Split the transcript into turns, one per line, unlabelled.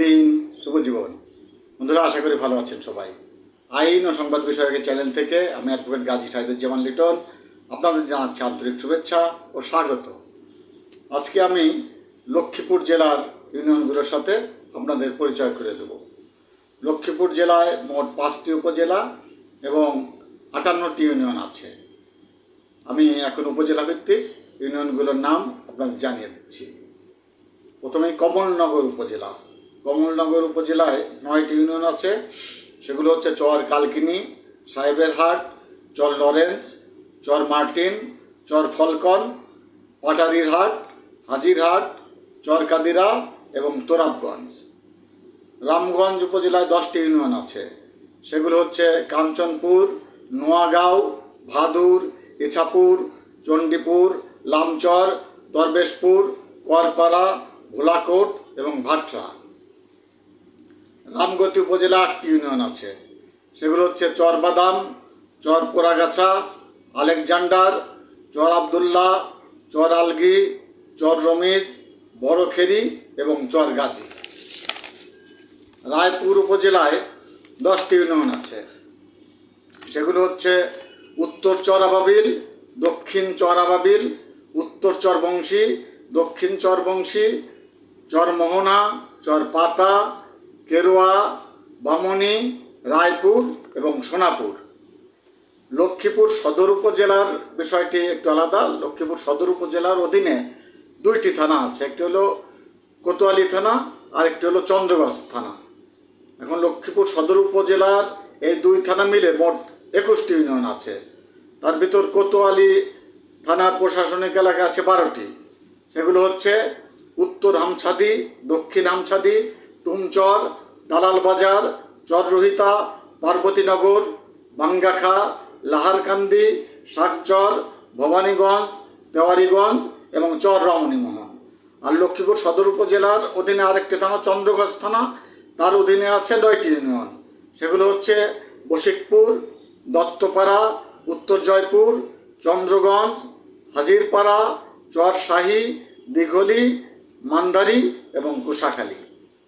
দিন শুভ জীবন বন্ধুরা, আশা করি ভালো আছেন সবাই। আইন ও সংবাদ বিষয়কের চ্যানেল থেকে আমি অ্যাডভোকেট গাজী সাহিদুজ্জামান লিটন। আপনাদের জানাচ্ছি আন্তরিক শুভেচ্ছা ও স্বাগত। আজকে আমি লক্ষ্মীপুর জেলার ইউনিয়নগুলোর সাথে আপনাদের পরিচয় করে দেব। লক্ষ্মীপুর জেলায় মোট পাঁচটি উপজেলা এবং আটান্নটি ইউনিয়ন আছে। আমি এখন উপজেলা ভিত্তিক ইউনিয়নগুলোর নাম আপনাদের জানিয়ে দিচ্ছি। প্রথমেই কমলনগর উপজেলা। কমলনগর উপজেলায় নয়টি ইউনিয়ন আছে। সেগুলো হচ্ছে চর কালকিনি সাহেবের হাট চর লরেন্স, চর মার্টিন, চর ফলকন পাটারির হাট হাজিরহাট, চর কাদিরা এবং তোরাবগঞ্জ। রামগঞ্জ উপজেলায় দশটি ইউনিয়ন আছে। সেগুলো হচ্ছে কাঞ্চনপুর, নোয়াগাঁও, ভাদুর ইছাপুর চণ্ডীপুর, লামচর, দরবেশপুর, করপাড়া, ভোলাকোট এবং ভাটরা। রামগতি উপজেলা আটটি ইউনিয়ন আছে। সেগুলো হচ্ছে চরবাদাম চর পোড়াগাছা আলেকজান্ডার, চর আবদুল্লাহ চর আলগি, চর রমিজ, বড়খেরি এবং চর গাজী। রায়পুর উপজেলায় দশটি ইউনিয়ন আছে। সেগুলো হচ্ছে উত্তর চরাবাবিল দক্ষিণ চরাবাবিল উত্তর চরবংশী, দক্ষিণ চরবংশী চরমোহনা চরপাতা কেরোয়া, বামনি, রায়পুর এবং সোনাপুর। লক্ষ্মীপুর সদর উপজেলার বিষয়টি একটু আলাদা। লক্ষ্মীপুর সদর উপজেলার অধীনে দুইটি থানা আছে। একটি হলো কোতোয়ালি থানা আর একটি হলো চন্দ্রগঞ্জ থানা। এখন লক্ষ্মীপুর সদর উপজেলার এই দুই থানা মিলে মোট একুশটি ইউনিয়ন আছে। তার ভিতর কোতোয়ালি থানার প্রশাসনিক এলাকা আছে বারোটি। সেগুলো হচ্ছে উত্তর হামছাদি, দক্ষিণ হামছাদি টুমচর দালাল বাজার চররোহিতা পার্বতীনগর, বাঙ্গাখা, লাহারকান্দি, শাকচর, ভবানীগঞ্জ, দেওয়ারিগঞ্জ এবং চর রমণীমোহন আর লক্ষ্মীপুর সদর উপজেলার অধীনে আরেকটি থানা চন্দ্রগঞ্জ থানা। তার অধীনে আছে নয়টি ইউনিয়ন। সেগুলো হচ্ছে বশিকপুর, দত্তপাড়া, উত্তর জয়পুর, চন্দ্রগঞ্জ, হাজিরপাড়া, চরশাহী, দিঘলি, মান্দারি এবং কুশাখালী